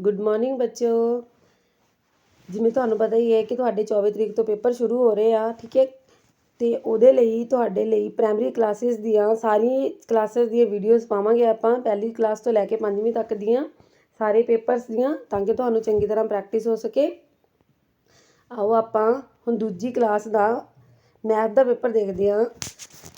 Good morning ਬੱਚਿਓ। ਜਿਵੇਂ ਤੁਹਾਨੂੰ ਪਤਾ ਹੀ ਹੈ ਕਿ ਤੁਹਾਡੇ 24 ਤਰੀਕ ਤੋਂ ਪੇਪਰ ਸ਼ੁਰੂ ਹੋ ਰਹੇ ਆ, ਠੀਕ ਹੈ? ਤੇ ਉਹਦੇ ਲਈ ਤੁਹਾਡੇ ਲਈ ਪ੍ਰਾਇਮਰੀ ਕਲਾਸਿਸ ਦੀਆਂ ਸਾਰੀ ਕਲਾਸਿਸ ਦੀਆਂ ਵੀਡੀਓਜ਼ ਪਾਵਾਂਗੇ ਆਪਾਂ। ਪਹਿਲੀ ਕਲਾਸ ਤੋਂ ਲੈ ਕੇ ਪੰਜਵੀਂ ਤੱਕ ਦੀਆਂ ਸਾਰੇ ਪੇਪਰਸ ਦੀਆਂ, ਤਾਂ ਕਿ ਤੁਹਾਨੂੰ ਚੰਗੀ ਤਰ੍ਹਾਂ ਪ੍ਰੈਕਟਿਸ ਹੋ ਸਕੇ। ਆਓ ਆਪਾਂ ਹੁਣ ਦੂਜੀ ਕਲਾਸ ਦਾ ਮੈਥ ਦਾ ਪੇਪਰ ਦੇਖਦੇ ਹਾਂ।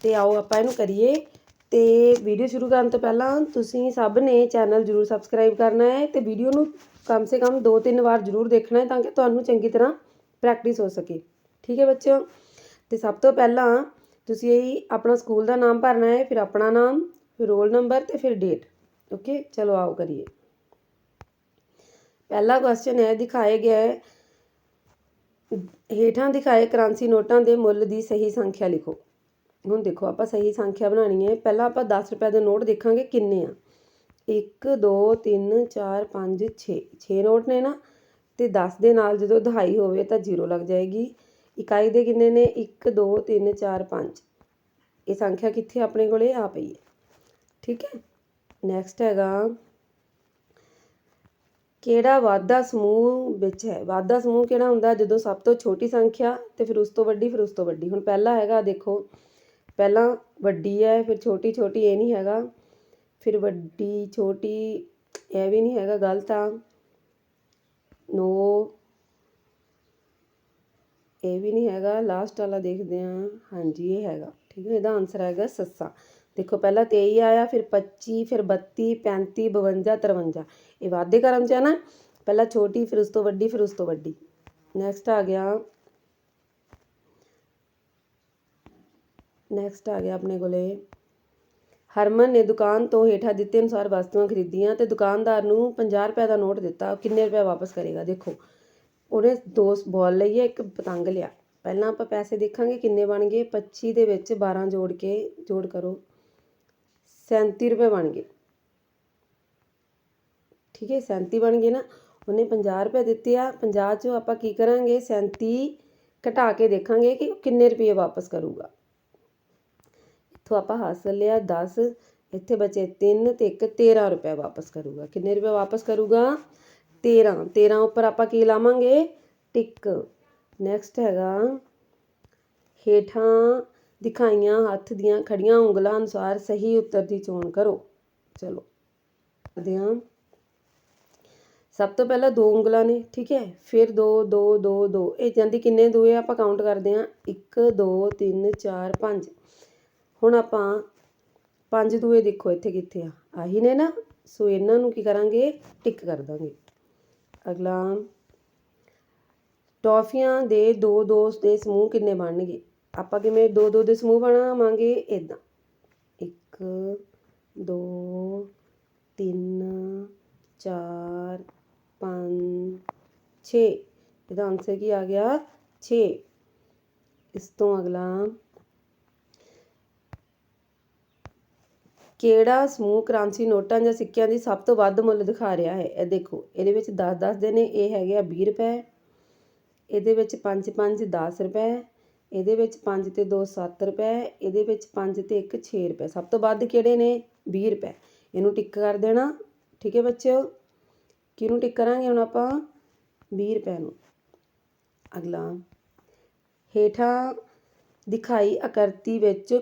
ਤੇ ਆਓ ਆਪਾਂ ਇਹਨੂੰ ਕਰੀਏ। ਅਤੇ ਵੀਡੀਓ ਸ਼ੁਰੂ ਕਰਨ ਤੋਂ ਪਹਿਲਾਂ ਤੁਸੀਂ ਸਭ ਨੇ ਚੈਨਲ ਜਰੂਰ ਸਬਸਕ੍ਰਾਈਬ ਕਰਨਾ ਹੈ ਅਤੇ ਵੀਡੀਓ ਨੂੰ ਕਮ ਸੇ ਕਮ 2-3 ਵਾਰ ਜਰੂਰ ਦੇਖਣਾ ਹੈ ਤਾਂ ਕਿ ਤੁਹਾਨੂੰ ਚੰਗੀ ਤਰ੍ਹਾਂ ਪ੍ਰੈਕਟਿਸ ਹੋ ਸਕੇ। ਠੀਕ ਹੈ ਬੱਚਿਓ? ਤੇ ਸਭ ਤੋਂ ਪਹਿਲਾਂ ਤੁਸੀਂ ਇਹ ਆਪਣਾ ਸਕੂਲ ਦਾ ਨਾਮ ਭਰਨਾ ਹੈ, ਫਿਰ ਆਪਣਾ ਨਾਮ, ਫਿਰ ਰੋਲ ਨੰਬਰ ਤੇ ਫਿਰ ਡੇਟ। ਓਕੇ? ਚਲੋ ਆਓ ਕਰੀਏ। ਪਹਿਲਾ ਕੁਐਸਚਨ ਹੈ ਦਿਖਾਏ ਗਿਆ ਹੈ। ਹੇਠਾਂ ਦਿਖਾਏ ਕਰੰਸੀ ਨੋਟਾਂ ਦੇ ਮੁੱਲ ਦੀ ਸਹੀ ਸੰਖਿਆ ਲਿਖੋ। ਹੁਣ ਦੇਖੋ, ਆਪਾਂ ਸਹੀ ਸੰਖਿਆ ਬਣਾਉਣੀ ਹੈ। ਪਹਿਲਾਂ ਆਪਾਂ 10 ਰੁਪਏ ਦੇ ਨੋਟ ਦੇਖਾਂਗੇ ਕਿੰਨੇ ਆ। 1 2 3 4 5 6 6 ਨੋਟ ਨੇ ਨਾ, ਤੇ 10 ਦੇ ਨਾਲ ਜਦੋਂ ਦਹਾਈ ਹੋਵੇ ਤਾਂ ਜ਼ੀਰੋ ਲੱਗ ਜਾਏਗੀ। ਇਕਾਈ ਦੇ ਕਿੰਨੇ ਨੇ? 1 2 3 4 5 ਇਹ ਸੰਖਿਆ ਕਿੱਥੇ ਆਪਣੇ ਕੋਲੇ? ਆ ਪਈ ਹੈ। ਠੀਕ ਹੈ? ਨੈਕਸਟ ਹੈਗਾ, ਕਿਹੜਾ ਵਾਧਾ ਸਮੂਹ ਵਿੱਚ ਹੈ? ਵਾਧਾ ਸਮੂਹ ਕਿਹੜਾ ਹੁੰਦਾ? ਜਦੋਂ ਸਭ ਤੋਂ ਛੋਟੀ ਸੰਖਿਆ ਤੇ ਫਿਰ ਉਸ ਤੋਂ ਵੱਡੀ, ਫਿਰ ਉਸ ਤੋਂ ਵੱਡੀ। ਹੁਣ ਪਹਿਲਾ ਹੈਗਾ, ਦੇਖੋ ਪਹਿਲਾਂ ਵੱਡੀ ਹੈ, ਫਿਰ ਛੋਟੀ ਛੋਟੀ ਇਹ ਨਹੀਂ ਹੈਗਾ। ਫਿਰ ਵੱਡੀ, ਛੋਟੀ ਇਹ ਵੀ ਨਹੀਂ ਹੈਗਾ ਗਲਤ ਆ ਨੋ। ਇਹ ਵੀ ਨਹੀਂ ਹੈਗਾ ਲਾਸਟ ਵਾਲਾ ਦੇਖਦੇ ਹਾਂ। ਹਾਂਜੀ, ਇਹ ਹੈਗਾ। ਠੀਕ ਹੈ, ਇਹਦਾ ਆਨਸਰ ਹੈਗਾ ਸੱਸਾ। ਦੇਖੋ, ਪਹਿਲਾਂ 23 ਆਇਆ, ਫਿਰ 25 ਫਿਰ 32 35 52 53 ਇਹ ਵਾਧੇ ਕਰਮ ਚ ਹੈ ਨਾ। ਪਹਿਲਾਂ ਛੋਟੀ, ਫਿਰ ਉਸ ਤੋਂ ਵੱਡੀ, ਫਿਰ ਉਸ ਤੋਂ ਵੱਡੀ। ਨੈਕਸਟ ਆ ਗਿਆ। ਨੈਕਸਟ ਆ ਗਿਆ ਆਪਣੇ ਕੋਲੇ। ਹਰਮਨ ਨੇ ਦੁਕਾਨ ਤੋਂ ਹੇਠਾਂ ਦਿੱਤੇ ਅਨੁਸਾਰ ਵਸਤੂਆਂ ਖਰੀਦੀਆਂ ਤੇ ਦੁਕਾਨਦਾਰ ਨੂੰ 50 ਰੁਪਏ ਦਾ ਨੋਟ ਦਿੱਤਾ। ਕਿੰਨੇ ਰੁਪਏ ਵਾਪਸ ਕਰੇਗਾ? ਦੇਖੋ, ਉਹਨੇ ਦੋ ਬਾਲ ਲਈਏ ਇੱਕ ਪਤੰਗ ਲਿਆ। ਪਹਿਲਾਂ ਆਪਾਂ ਪੈਸੇ ਦੇਖਾਂਗੇ ਕਿੰਨੇ ਬਣ ਗਏ। 25 ਦੇ ਵਿੱਚ 12 ਜੋੜ ਕੇ ਜੋੜ ਕਰੋ। 37 ਰੁਪਏ ਬਣ ਗਏ। ਠੀਕ ਹੈ 37 ਬਣ ਗਏ ਨਾ। ਉਹਨੇ 50 ਰੁਪਏ ਦਿੱਤੇ ਆ। 50 ਚੋਂ ਆਪਾਂ ਕੀ ਕਰਾਂਗੇ? 37 ਘਟਾ ਕੇ ਦੇਖਾਂਗੇ ਕਿ ਉਹ ਕਿੰਨੇ ਰੁਪਏ ਵਾਪਸ ਕਰੂਗਾ। ਇੱਥੋਂ ਆਪਾਂ ਹਾਸਲ ਲਿਆ 10 ਇੱਥੇ ਬਚੇ 3 ਤੇ ਇੱਕ 13 ਰੁਪਏ ਵਾਪਸ ਕਰੂਗਾ। ਕਿੰਨੇ ਰੁਪਏ ਵਾਪਸ ਕਰੂਗਾ? 13 13 ਉੱਪਰ ਆਪਾਂ ਕੀ ਲਾਵਾਂਗੇ? ਟਿਕ। ਨੈਕਸਟ ਹੈਗਾ ਹੇਠਾਂ ਦਿਖਾਈਆਂ ਹੱਥ ਦੀਆਂ ਖੜੀਆਂ ਉਂਗਲਾਂ ਅਨੁਸਾਰ ਸਹੀ ਉੱਤਰ ਦੀ ਚੋਣ ਕਰੋ। ਚਲੋ ਕਰਦੇ ਸਭ ਤੋਂ ਪਹਿਲਾਂ ਦੋ ਉਂਗਲਾਂ ਨੇ, ਠੀਕ ਹੈ? ਫਿਰ 2 2 2 2 ਇਹ ਜਾਂਦੀ ਕਿੰਨੇ ਦੂਏ ਆਪਾਂ ਕਾਊਂਟ ਕਰਦੇ ਹਾਂ। 1 2 3 4 5 ਹੁਣ ਆਪਾਂ ਪੰਜ ਦੂਏ ਦੇਖੋ ਇੱਥੇ ਕਿੱਥੇ ਆ। ਆਹੀ ਨੇ ਨਾ, ਸੋ ਇਹਨਾਂ ਨੂੰ ਕੀ ਕਰਾਂਗੇ? ਟਿਕ ਕਰ ਦਾਂਗੇ। ਅਗਲਾ। ਟੌਫੀਆਂ ਦੇ ਦੋ ਦੋਸਤ ਦੇ ਸਮੂਹ ਕਿੰਨੇ ਬਣਨਗੇ? ਆਪਾਂ ਕਿਵੇਂ ਦੋ ਦੋ ਦੇ ਸਮੂਹ ਬਣਾਵਾਂਗੇ? ਇਦਾਂ 1 2 3 4 5 6 ਇਹਦਾ ਆਨਸਰ ਕੀ ਆ ਗਿਆ? 6 ਇਸ ਤੋਂ ਅਗਲਾ। ਕਿਹੜਾ ਸਮੂਹ ਕਰੰਸੀ ਨੋਟਾਂ ਜਾਂ ਸਿੱਕਿਆਂ ਦੀ ਸਭ ਤੋਂ ਵੱਧ ਮੁੱਲ ਦਿਖਾ ਰਿਹਾ ਹੈ? ਇਹ ਦੇਖੋ, ਇਹਦੇ ਵਿੱਚ 10 10 ਦੇ ਨੇ, ਇਹ ਹੈਗੇ ਆ 20 ਰੁਪਏ। ਇਹਦੇ ਵਿੱਚ 5 5 10 ਰੁਪਏ। ਇਹਦੇ ਵਿੱਚ 5 ਤੇ 2 7 ਰੁਪਏ। ਇਹਦੇ ਵਿੱਚ 5 ਤੇ 1 6 ਰੁਪਏ। ਸਭ ਤੋਂ ਵੱਧ ਕਿਹੜੇ ਨੇ? 20 ਰੁਪਏ। ਇਹਨੂੰ ਟਿਕ ਕਰ ਦੇਣਾ, ਠੀਕ ਹੈ ਬੱਚਿਓ? ਕਿਹਨੂੰ ਟਿਕ ਕਰਾਂਗੇ ਹੁਣ ਆਪਾਂ? 20 ਰੁਪਏ ਨੂੰ। ਅਗਲਾ। ਹੇਠਾਂ ਦਿਖਾਈ ਆਕਰਤੀ ਵਿੱਚ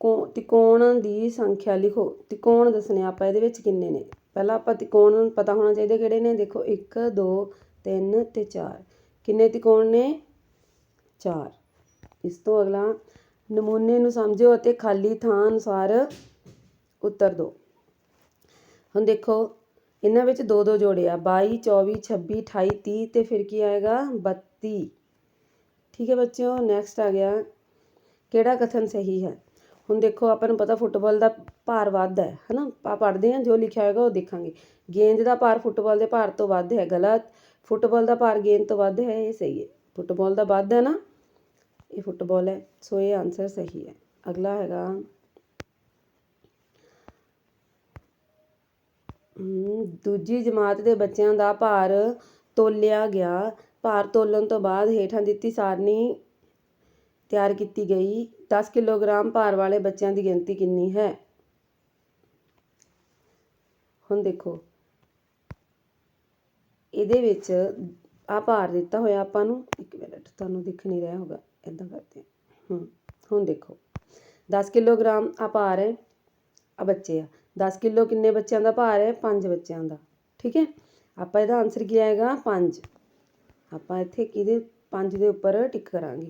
ਕੋ, ਤਿਕੋਣ ਦੀ ਸੰਖਿਆ ਲਿਖੋ। ਤਿਕੋਣ ਦੱਸਣੇ ਆਪਾਂ ਇਹਦੇ ਵਿੱਚ ਕਿੰਨੇ ਨੇ? ਪਹਿਲਾਂ ਆਪਾਂ ਤਿਕੋਣ ਪਤਾ ਹੋਣਾ ਚਾਹੀਦਾ ਕਿਹੜੇ ਨੇ? ਦੇਖੋ, ਇੱਕ, ਦੋ, ਤਿੰਨ ਅਤੇ ਚਾਰ। ਕਿੰਨੇ ਤਿਕੋਣ ਨੇ? ਚਾਰ। ਇਸ ਤੋਂ ਅਗਲਾ ਨਮੂਨੇ ਨੂੰ ਸਮਝੋ ਅਤੇ ਖਾਲੀ ਥਾਂ ਅਨੁਸਾਰ ਉੱਤਰ ਦਿਓ ਹੁਣ ਦੇਖੋ, ਇਹਨਾਂ ਵਿੱਚ ਦੋ ਦੋ ਜੋੜੇ ਆ। 22 24 26 28 30 ਤੇ ਫਿਰ ਕੀ ਆਏਗਾ? 32 ਠੀਕ ਹੈ ਬੱਚਿਓ ਨੈਕਸਟ ਆ ਗਿਆ। ਕਿਹੜਾ ਕਥਨ ਸਹੀ ਹੈ? ਹੁਣ ਦੇਖੋ, ਆਪਾਂ ਨੂੰ ਪਤਾ ਫੁੱਟਬਾਲ ਦਾ ਭਾਰ ਵੱਧ ਹੈ ਹੈ ਨਾ ਆਪਾਂ ਪੜ੍ਹਦੇ ਹਾਂ, ਜੋ ਲਿਖਿਆ ਹੋਏਗਾ ਉਹ ਦੇਖਾਂਗੇ। ਗੇਂਦ ਦਾ ਭਾਰ ਫੁੱਟਬਾਲ ਦੇ ਭਾਰ ਤੋਂ ਵੱਧ ਹੈ ਗਲਤ ਫੁੱਟਬਾਲ ਦਾ ਭਾਰ ਗੇਂਦ ਤੋਂ ਵੱਧ ਹੈ, ਇਹ ਸਹੀ ਹੈ। ਫੁੱਟਬਾਲ ਦਾ ਵੱਧ ਹੈ ਨਾ, ਇਹ ਫੁੱਟਬਾਲ ਹੈ, ਸੋ ਇਹ ਆਨਸਰ ਸਹੀ ਹੈ। ਅਗਲਾ ਹੈਗਾ। ਦੂਜੀ ਜਮਾਤ ਦੇ ਬੱਚਿਆਂ ਦਾ ਭਾਰ ਤੋਲਿਆ ਗਿਆ। ਭਾਰ ਤੋਲਣ ਤੋਂ ਬਾਅਦ ਹੇਠਾਂ ਦਿੱਤੀ ਸਾਰਣੀ ਤਿਆਰ ਕੀਤੀ ਗਈ। 10 ਕਿਲੋਗ੍ਰਾਮ ਭਾਰ ਵਾਲੇ ਬੱਚਿਆਂ ਦੀ ਗਿਣਤੀ ਕਿੰਨੀ ਹੈ? ਹੁਣ ਦੇਖੋ। ਇਹਦੇ ਵਿੱਚ ਆ ਭਾਰ ਦਿੱਤਾ ਹੋਇਆ ਆਪਾਂ ਨੂੰ। ਇੱਕ ਮਿੰਟ, ਤੁਹਾਨੂੰ ਦਿਖ ਨਹੀਂ ਰਿਹਾ ਹੋਗਾ ਇਦਾਂ ਕਰਦੇ ਹਾਂ। ਹੂੰ, ਹੁਣ ਦੇਖੋ। 10 ਕਿਲੋਗ੍ਰਾਮ ਆ ਭਾਰ ਹੈ ਆ ਬੱਚੇ ਆ। 10 ਕਿਲੋ ਕਿੰਨੇ ਬੱਚਿਆਂ ਦਾ ਭਾਰ ਹੈ? 5 ਬੱਚਿਆਂ ਦਾ। ਠੀਕ ਹੈ? ਆਪਾਂ ਇਹਦਾ ਆਨਸਰ ਕੀ ਆਏਗਾ? 5 ਆਪਾਂ ਇੱਥੇ ਕਿਹਦੇ 5 ਦੇ ਉੱਪਰ ਟਿਕ ਕਰਾਂਗੇ।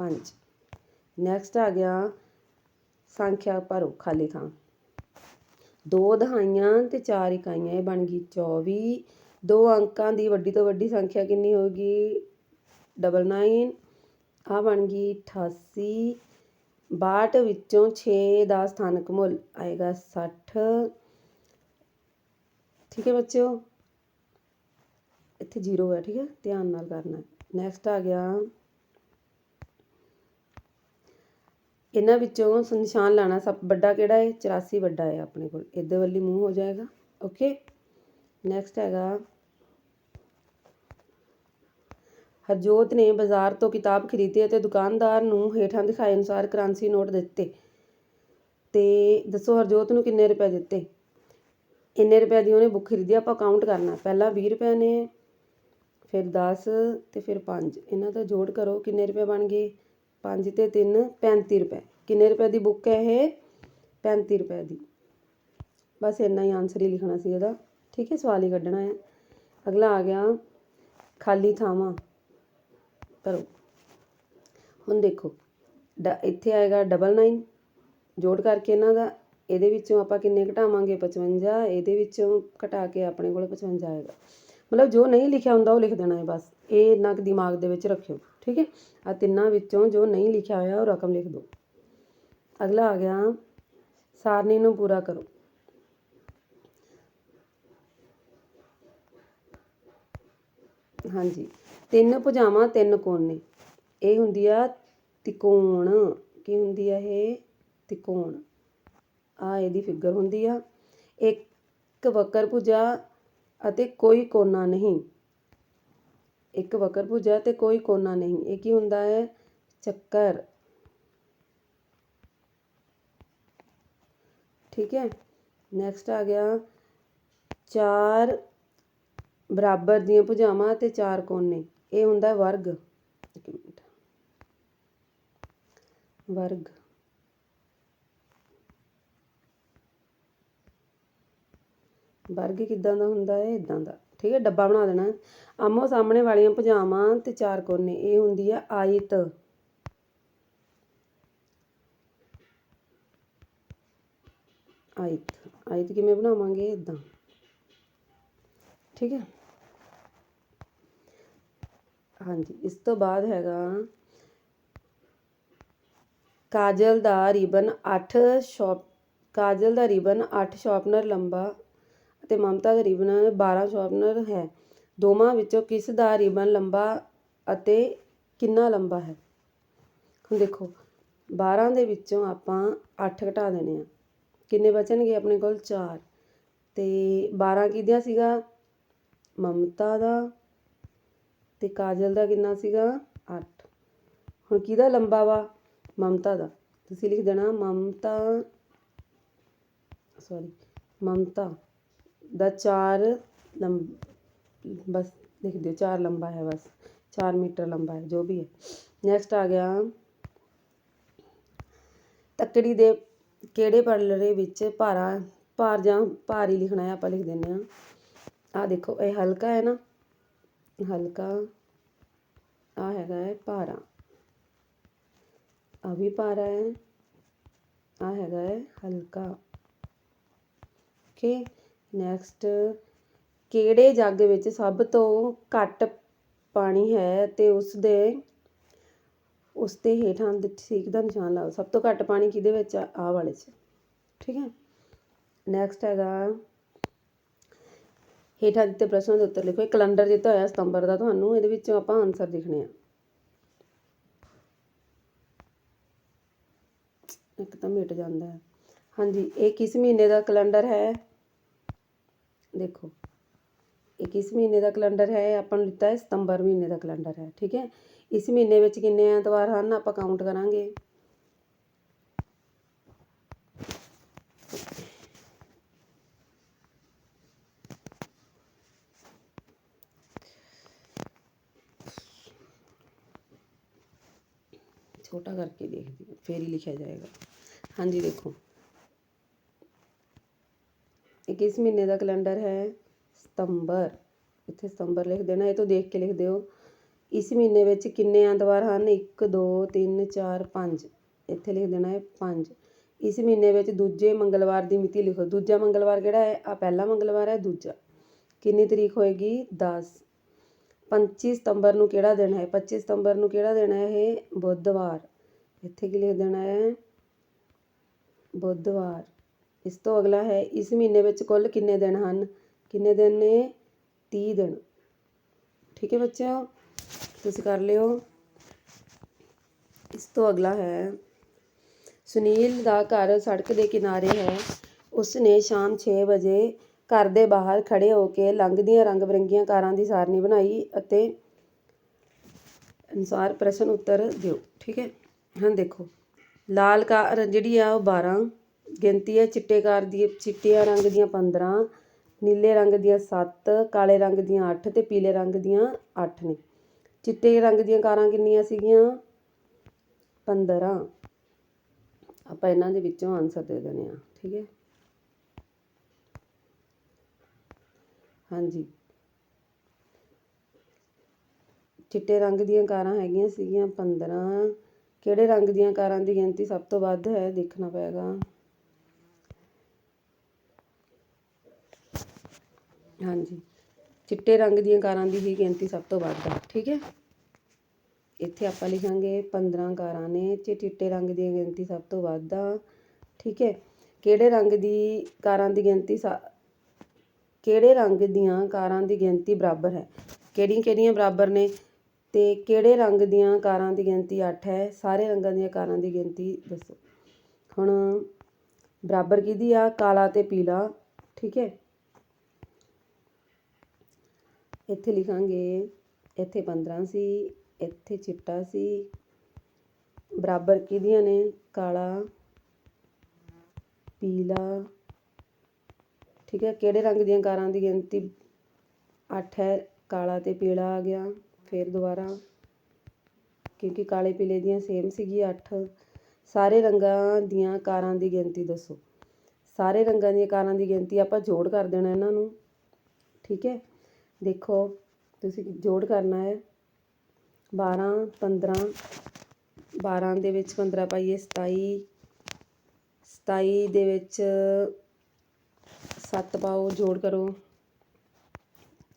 ਪੰਜ। ਨੈਕਸਟ ਆ ਗਿਆ ਸੰਖਿਆ ਭਰੋ, ਖਾਲੀ ਥਾਂ। ਦੋ ਦਹਾਈਆਂ ਤੇ ਚਾਰ ਇਕਾਈਆਂ, ਇਹ ਬਣ ਗਈ 24 ਦੋ ਅੰਕਾਂ ਦੀ ਵੱਡੀ ਤੋਂ ਵੱਡੀ ਸੰਖਿਆ ਕਿੰਨੀ ਹੋਗੀ 99 ਆ ਬਣ ਗਈ 88 62 ਵਿੱਚੋਂ 6 ਦਾ ਸਥਾਨਕ ਮੁੱਲ ਆਏਗਾ 60 ਠੀਕ ਹੈ ਬੱਚਿਓ? ਇੱਥੇ ਜ਼ੀਰੋ ਹੈ, ਠੀਕ ਹੈ? ਧਿਆਨ ਨਾਲ ਕਰਨਾ। ਨੈਕਸਟ ਆ ਗਿਆ ਇਹਨਾਂ ਵਿੱਚੋਂ ਸ- ਨਿਸ਼ਾਨ ਲਾਣਾ ਸਭ ਵੱਡਾ ਕਿਹੜਾ ਹੈ? 84 ਵੱਡਾ ਹੈ ਆਪਣੇ ਕੋਲ। ਇੱਧਰ ਵੱਲੀ ਮੂੰਹ ਹੋ ਜਾਏਗਾ। ਓਕੇ ਨੈਕਸਟ ਹੈਗਾ। ਹਰਜੋਤ ਨੇ ਬਾਜ਼ਾਰ ਤੋਂ ਕਿਤਾਬ ਖਰੀਦੀ ਅਤੇ ਦੁਕਾਨਦਾਰ ਨੂੰ ਹੇਠਾਂ ਦਿਖਾਏ ਅਨੁਸਾਰ ਕਰੰਸੀ ਨੋਟ ਦਿੱਤੇ। ਤੇ ਦੱਸੋ ਹਰਜੋਤ ਨੂੰ ਕਿੰਨੇ ਰੁਪਏ ਦਿੱਤੇ? ਇੰਨੇ ਰੁਪਏ ਦੀ ਉਹਨੇ ਬੁੱਕ ਖਰੀਦੀ, ਆਪਾਂ ਕਾਊਂਟ ਕਰਨਾ। ਪਹਿਲਾਂ 20 ਰੁਪਏ ਨੇ, ਫਿਰ 10 ਤੇ ਫਿਰ 5 ਇਹਨਾਂ ਦਾ ਜੋੜ ਕਰੋ ਕਿੰਨੇ ਰੁਪਏ ਬਣ ਗਏ? ਪੰਜ ਤੇ 3 35 ਰੁਪਏ। ਕਿੰਨੇ ਰੁਪਏ ਦੀ ਬੁੱਕ ਹੈ ਇਹ? 35 ਰੁਪਏ ਦੀ। ਬਸ ਇੰਨਾ ਹੀ ਆਨਸਰ ਹੀ ਲਿਖਣਾ ਸੀ ਇਹਦਾ। ਠੀਕ ਹੈ, ਸਵਾਲ ਹੀ ਕੱਢਣਾ ਹੈ। ਅਗਲਾ ਆ ਗਿਆ। ਖਾਲੀ ਥਾਵਾਂ। ਕਰੋ। ਹੁਣ ਦੇਖੋ। ਡ, ਇੱਥੇ ਆਏਗਾ ਡਬਲ ਨਾਈਨ ਜੋੜ ਕਰਕੇ ਇਹਨਾਂ ਦਾ। ਇਹਦੇ ਵਿੱਚੋਂ ਆਪਾਂ ਕਿੰਨੇ ਘਟਾਵਾਂਗੇ? 55 ਇਹਦੇ ਵਿੱਚੋਂ ਘਟਾ ਕੇ ਆਪਣੇ ਕੋਲ 55 ਆਏਗਾ। ਮਤਲਬ ਜੋ ਨਹੀਂ ਲਿਖਿਆ ਹੁੰਦਾ ਉਹ ਲਿਖ ਦੇਣਾ ਹੈ ਬਸ। ਇਹ ਇੰਨਾ ਕੁ ਦਿਮਾਗ ਦੇ ਵਿੱਚ ਰੱਖਿਓ। ਠੀਕ ਹੈ? ਆ ਤਿੰਨਾਂ ਵਿੱਚੋਂ ਜੋ ਨਹੀਂ ਲਿਖਿਆ ਹੋਇਆ, ਉਹ ਰਕਮ ਲਿਖ ਦਿਓ। ਅਗਲਾ ਆ ਗਿਆ, ਸਾਰਣੀ ਨੂੰ ਪੂਰਾ ਕਰੋ। ਹਾਂਜੀ, ਤਿੰਨ ਭੁਜਾਵਾਂ, ਤਿੰਨ ਕੋਨੇ। ਇਹ ਹੁੰਦੀ ਆ ਤਿਕੋਣ। ਕੀ ਹੁੰਦੀ ਆ ਇਹ? ਤਿਕੋਣ। ਆ ਇਹਦੀ ਫਿਗਰ ਹੁੰਦੀ ਆ। ਇੱਕ ਵਕਰ ਭੁਜਾ ਅਤੇ ਕੋਈ ਕੋਨਾ ਨਹੀਂ। ਇੱਕ ਵਕਰ ਭੁਜਾ ਅਤੇ ਕੋਈ ਕੋਨਾ ਨਹੀਂ। ਇਹ ਕੀ ਹੁੰਦਾ ਹੈ? ਚੱਕਰ। ਠੀਕ ਹੈ। ਨੈਕਸਟ ਆ ਗਿਆ। ਚਾਰ ਬਰਾਬਰ ਦੀਆਂ ਭੁਜਾਵਾਂ ਤੇ ਚਾਰ ਕੋਨੇ। ਇਹ ਹੁੰਦਾ ਵਰਗ। ਇੱਕ ਮਿੰਟ। ਵਰਗ। ਵਰਗ ਕਿੱਦਾਂ ਦਾ ਹੁੰਦਾ ਹੈ? ਇਦਾਂ ਦਾ। ਠੀਕ ਹੈ, ਡੱਬਾ ਬਣਾ ਦੇਣਾ। ਹੈ। ਆਮੋ ਸਾਹਮਣੇ ਵਾਲੀਆਂ ਭੁਜਾਵਾਂ ਤੇ ਚਾਰ ਕੋਨੇ, ਇਹ ਹੁੰਦੀ ਆ ਆਇਤ। ਆਇਤ ਆਇਤ ਕਿਵੇਂ ਬਣਾਵਾਂਗੇ? ਇਦਾਂ ਠੀਕ ਹੈ। ਹਾਂਜੀ, ਇਸ ਤੋਂ ਬਾਅਦ ਹੈਗਾ ਕਾਜਲ ਦਾ ਰਿਬਨ 8 ਸ਼ਾਪ, ਕਾਜਲ ਦਾ ਰਿਬਨ 8 ਸ਼ਾਰਪਨਰ ਲੰਬਾ। ਅਤੇ ਮਮਤਾ ਦਾ ਰਿਬਨ 12 ਸ਼ਾਰਪਨਰ ਹੈ। ਦੋਵਾਂ ਵਿੱਚੋਂ ਕਿਸ ਦਾ ਰਿਬਨ ਲੰਬਾ ਅਤੇ ਕਿੰਨਾ ਲੰਬਾ ਹੈ? ਹੁਣ ਦੇਖੋ 12 ਦੇ ਵਿੱਚੋਂ ਆਪਾਂ 8 ਘਟਾ ਦੇਣੇ ਆ। ਕਿੰਨੇ ਬਚਣਗੇ ਆਪਣੇ ਕੋਲ? 4 ਤੇ 12 ਕਿਹਦਾ ਸੀਗਾ? ਮਮਤਾ ਦਾ। ਤੇ ਕਾਜਲ ਦਾ ਕਿੰਨਾ ਸੀਗਾ? 8 ਹੁਣ ਕਿਹਦਾ ਲੰਬਾ ਵਾ? ਮਮਤਾ ਦਾ। ਤੁਸੀਂ ਲਿਖ ਦੇਣਾ ਮਮਤਾ ਸੌਰੀ ਮਮਤਾ। ਦਾ ਚਾਰ ਲੰ ਬਸ ਲਿਖ ਦਿਓ, ਚਾਰ ਲੰਬਾ ਹੈ ਬਸ, ਚਾਰ ਮੀਟਰ ਲੰਬਾ ਹੈ, ਜੋ ਵੀ ਹੈ। ਨੈਕਸਟ ਆ ਗਿਆ। ਤੱਕੜੀ ਦੇ ਕਿਹੜੇ ਪੜਲਰੇ ਵਿੱਚ ਭਾਰਾ, ਭਾਰ ਜਾਂ ਭਾਰੀ ਲਿਖਣਾ ਹੈ, ਆਪਾਂ ਲਿਖ ਦਿੰਦੇ ਹਾਂ। ਆ ਦੇਖੋ, ਇਹ ਹਲਕਾ ਹੈ ਨਾ। ਹਲਕਾ ਆ ਹੈਗਾ ਹੈ ਭਾਰਾ। ਆ ਵੀ ਭਾਰਾ ਹੈ। ਆ ਹੈਗਾ ਹੈ ਹਲਕਾ। ਓਕੇ ਨੈਕਸਟ ਕਿਹੜੇ ਜੱਗ ਵਿੱਚ ਸਭ ਤੋਂ ਘੱਟ ਪਾਣੀ ਹੈ ਅਤੇ ਉਸ ਦੇ ਉਸ ਦੇ ਹੇਠਾਂ ਠੀਕ ਦਾ ਨਿਸ਼ਾਨ ਲਾਓ। ਸਭ ਤੋਂ ਘੱਟ ਪਾਣੀ ਕਿਹਦੇ ਵਿੱਚ ਆ? ਆਹ ਵਾਲੇ 'ਚ। ਠੀਕ ਹੈ? ਨੈਕਸਟ ਹੈਗਾ, ਹੇਠਾਂ ਦਿੱਤੇ ਪ੍ਰਸ਼ਨਾਂ ਦੇ ਉੱਤਰ ਲਿਖੋ। ਇਹ ਕੈਲੰਡਰ ਦਿੱਤਾ ਹੋਇਆ ਸਤੰਬਰ ਦਾ ਤੁਹਾਨੂੰ, ਇਹਦੇ ਵਿੱਚੋਂ ਆਪਾਂ ਆਨਸਰ ਲਿਖਣੇ ਆ। ਇੱਕ ਤਾਂ ਮਿਟ ਜਾਂਦਾ ਹੈ। ਹਾਂਜੀ, ਇਹ ਕਿਸ ਮਹੀਨੇ ਦਾ ਕੈਲੰਡਰ ਹੈ? देखो, इक्कीस महीने का कैलेंडर है, आप लिता है, सितंबर महीने का कैलेंडर है, ठीक है? इस महीने किन्ने एतवार हैं आप काउंट करा छोटा करके देख दी, फिर ही लिखा जाएगा। हाँ जी, देखो। ਕਿਸ ਮਹੀਨੇ ਦਾ ਕੈਲੰਡਰ ਹੈ ਸਤੰਬਰ। ਇੱਥੇ ਸਤੰਬਰ ਲਿਖ ਦੇਣਾ, ਇਹ ਤੋਂ ਦੇਖ ਕੇ ਲਿਖ ਦਿਓ। ਇਸ ਮਹੀਨੇ ਵਿੱਚ ਕਿੰਨੇ ਐਤਵਾਰ ਹਨ? 1 2 3 4 5 ਇੱਥੇ ਲਿਖ ਦੇਣਾ ਹੈ 5 ਇਸ ਮਹੀਨੇ ਵਿੱਚ ਦੂਜੇ ਮੰਗਲਵਾਰ ਦੀ ਮਿਤੀ ਲਿਖੋ। ਦੂਜਾ ਮੰਗਲਵਾਰ ਕਿਹੜਾ ਹੈ? ਆ ਪਹਿਲਾ ਮੰਗਲਵਾਰ ਹੈ, ਦੂਜਾ। ਕਿੰਨੀ ਤਰੀਕ ਹੋਏਗੀ? 10 25 ਸਤੰਬਰ ਨੂੰ ਕਿਹੜਾ ਦਿਨ ਹੈ? 25 ਸਤੰਬਰ ਨੂੰ ਕਿਹੜਾ ਦਿਨ ਹੈ ਇਹ? ਬੁੱਧਵਾਰ। ਇੱਥੇ ਕੀ ਲਿਖ ਦੇਣਾ ਹੈ? ਬੁੱਧਵਾਰ। ਇਸ ਤੋਂ ਅਗਲਾ ਹੈ, ਇਸ ਮਹੀਨੇ ਵਿੱਚ ਕੁੱਲ ਕਿੰਨੇ ਦਿਨ ਹਨ? ਕਿੰਨੇ ਦਿਨ ਨੇ? ਤੀਹ ਦਿਨ। ਠੀਕ ਹੈ ਬੱਚਿਓ, ਤੁਸੀਂ ਕਰ ਲਿਓ। ਇਸ ਤੋਂ ਅਗਲਾ ਹੈ, ਸੁਨੀਲ ਦਾ ਘਰ ਸੜਕ ਦੇ ਕਿਨਾਰੇ ਹੈ। ਉਸ ਨੇ ਸ਼ਾਮ 6 ਵਜੇ ਘਰ ਦੇ ਬਾਹਰ ਖੜੇ ਹੋ ਕੇ ਲੰਘਦੀਆਂ ਰੰਗ ਬਰੰਗੀਆਂ ਕਾਰਾਂ ਦੀ ਸਾਰਣੀ ਬਣਾਈ ਅਤੇ ਅਨੁਸਾਰ ਪ੍ਰਸ਼ਨ ਉੱਤਰ ਦਿਓ। ਠੀਕ ਹੈ ਹਾਂ ਦੇਖੋ। ਲਾਲ ਕਾਰ ਜਿਹੜੀ ਆ ਉਹ 12 ਗਿਣਤੀ ਹੈ ਚਿੱਟੇ ਕਾਰ ਦੀ, ਚਿੱਟੀਆਂ ਰੰਗ ਦੀਆਂ 15 ਨੀਲੇ ਰੰਗ ਦੀਆਂ ਸੱਤ, ਕਾਲੇ ਰੰਗ ਦੀਆਂ ਅੱਠ ਤੇ ਪੀਲੇ ਰੰਗ ਦੀਆਂ ਅੱਠ ਨੇ। ਚਿੱਟੇ ਰੰਗ ਦੀਆਂ ਕਾਰਾਂ ਕਿੰਨੀਆਂ ਸੀਗੀਆਂ? 15 ਆਪਾਂ ਇਹਨਾਂ ਦੇ ਵਿੱਚੋਂ ਆਨਸਰ ਦੇ ਦੇਣੇ ਆ, ਠੀਕ ਹੈ? ਹਾਂਜੀ। ਚਿੱਟੇ ਰੰਗ ਦੀਆਂ ਕਾਰਾਂ ਹੈਗੀਆਂ ਸੀਗੀਆਂ 15 ਕਿਹੜੇ ਰੰਗ ਦੀਆਂ ਕਾਰਾਂ ਦੀ ਗਿਣਤੀ ਸਭ ਤੋਂ ਵੱਧ ਹੈ? ਦੇਖਣਾ ਪਏਗਾ। ਹਾਂਜੀ। ਚਿੱਟੇ ਰੰਗ ਦੀਆਂ ਕਾਰਾਂ ਦੀ ਹੀ ਗਿਣਤੀ ਸਭ ਤੋਂ ਵੱਧ ਆ, ਠੀਕ ਹੈ? ਇੱਥੇ ਆਪਾਂ ਲਿਖਾਂਗੇ 15 ਕਾਰਾਂ ਨੇ, ਚ, ਚਿੱਟੇ ਰੰਗ ਦੀ ਗਿਣਤੀ ਸਭ ਤੋਂ ਵੱਧ ਆ, ਠੀਕ ਹੈ? ਕਿਹੜੇ ਰੰਗ ਦੀ ਕਾਰਾਂ ਦੀ ਗਿਣਤੀ ਕਿਹੜੇ ਰੰਗ ਦੀਆਂ ਕਾਰਾਂ ਦੀ ਗਿਣਤੀ ਬਰਾਬਰ ਹੈ? ਕਿਹੜੀਆਂ ਕਿਹੜੀਆਂ ਬਰਾਬਰ ਨੇ? ਅਤੇ ਕਿਹੜੇ ਰੰਗ ਦੀਆਂ ਕਾਰਾਂ ਦੀ ਗਿਣਤੀ ਅੱਠ ਹੈ? ਸਾਰੇ ਰੰਗਾਂ ਦੀਆਂ ਕਾਰਾਂ ਦੀ ਗਿਣਤੀ ਦੱਸੋ। ਹੁਣ ਬਰਾਬਰ ਕਿਹਦੀ ਆ? ਕਾਲਾ ਅਤੇ ਪੀਲਾ, ਠੀਕ ਹੈ? ਇੱਥੇ ਲਿਖਾਂਗੇ, ਇੱਥੇ 15 ਸੀ, ਇੱਥੇ ਚਿੱਟਾ ਸੀ, ਬਰਾਬਰ ਕਿਹਦੀਆਂ ਨੇ? ਕਾਲਾ, ਪੀਲਾ, ਠੀਕ ਹੈ, ਕਿਹੜੇ ਰੰਗ ਦੀਆਂ ਕਾਰਾਂ ਦੀ ਗਿਣਤੀ 8 ਹੈ? ਕਾਲਾ ਤੇ ਪੀਲਾ ਆ ਗਿਆ, ਫਿਰ ਦੁਬਾਰਾ, ਕਿਉਂਕਿ ਕਾਲੇ ਪੀਲੇ ਦੀਆਂ ਸੇਮ ਸੀਗੀ 8 ਸਾਰੇ ਰੰਗਾਂ ਦੀਆਂ ਕਾਰਾਂ ਦੀ ਗਿਣਤੀ ਦੱਸੋ। ਸਾਰੇ ਰੰਗਾਂ ਦੀਆਂ ਕਾਰਾਂ ਦੀ ਗਿਣਤੀ ਆਪਾਂ ਜੋੜ ਕਰ ਦੇਣਾ ਇਹਨਾਂ ਨੂੰ, ਠੀਕ ਹੈ? ਦੇਖੋ, ਤੁਸੀਂ ਜੋੜ ਕਰਨਾ ਹੈ। 12 15 12 ਦੇ ਵਿੱਚ 15 ਪਾਈਏ 27 27 ਦੇ ਵਿੱਚ ਸੱਤ ਪਾਓ, ਜੋੜ ਕਰੋ।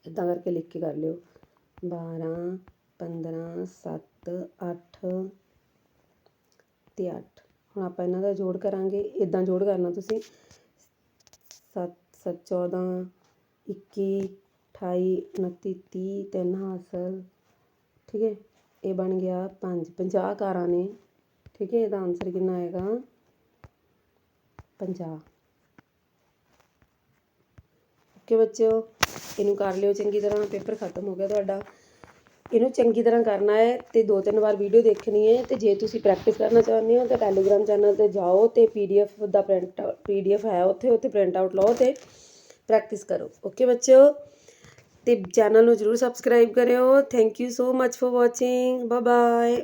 ਇੱਦਾਂ ਕਰਕੇ ਲਿਖ ਕੇ ਕਰ ਲਿਓ। 12 15 7 8 ਤੇ 8 ਹੁਣ ਆਪਾਂ ਇਹਨਾਂ ਦਾ ਜੋੜ ਕਰਾਂਗੇ। ਇੱਦਾਂ ਜੋੜ ਕਰਨਾ ਤੁਸੀਂ। 7 7 14 21 28 29 30 ਤਿੰਨ ਹਾਸਲ, ਠੀਕ ਹੈ, ਇਹ ਬਣ ਗਿਆ 5 50 ਕਾਰਾਂ ਨੇ, ਠੀਕ ਹੈ, ਇਹਦਾ ਆਨਸਰ ਕਿੰਨਾ ਆਏਗਾ? 50 ਓਕੇ ਬੱਚਿਓ, ਇਹਨੂੰ ਕਰ ਲਿਓ ਚੰਗੀ ਤਰ੍ਹਾਂ, ਪੇਪਰ ਖਤਮ ਹੋ ਗਿਆ ਤੁਹਾਡਾ। ਇਹਨੂੰ ਚੰਗੀ ਤਰ੍ਹਾਂ ਕਰਨਾ ਹੈ ਤੇ ਦੋ ਤਿੰਨ ਵਾਰ ਵੀਡੀਓ ਦੇਖਣੀ ਹੈ ਤੇ ਜੇ ਤੁਸੀਂ ਪ੍ਰੈਕਟਿਸ ਕਰਨਾ ਚਾਹੁੰਦੇ ਹੋ ਤਾਂ ਟੈਲੀਗ੍ਰਾਮ ਚੈਨਲ ਤੇ ਜਾਓ ਤੇ ਪੀਡੀਐਫ ਦਾ ਪ੍ਰਿੰਟ ਪੀਡੀਐਫ ਹੈ ਉੱਥੇ ਉੱਥੇ ਪ੍ਰਿੰਟ ਆਊਟ ਲਓ ਤੇ ਪ੍ਰੈਕਟਿਸ ਕਰੋ। ਓਕੇ ਬੱਚਿਓ? ਤੇ ਚੈਨਲ ਨੂੰ ਜਰੂਰ ਸਬਸਕ੍ਰਾਈਬ ਕਰਿਓ। Thank you so much for watching bye bye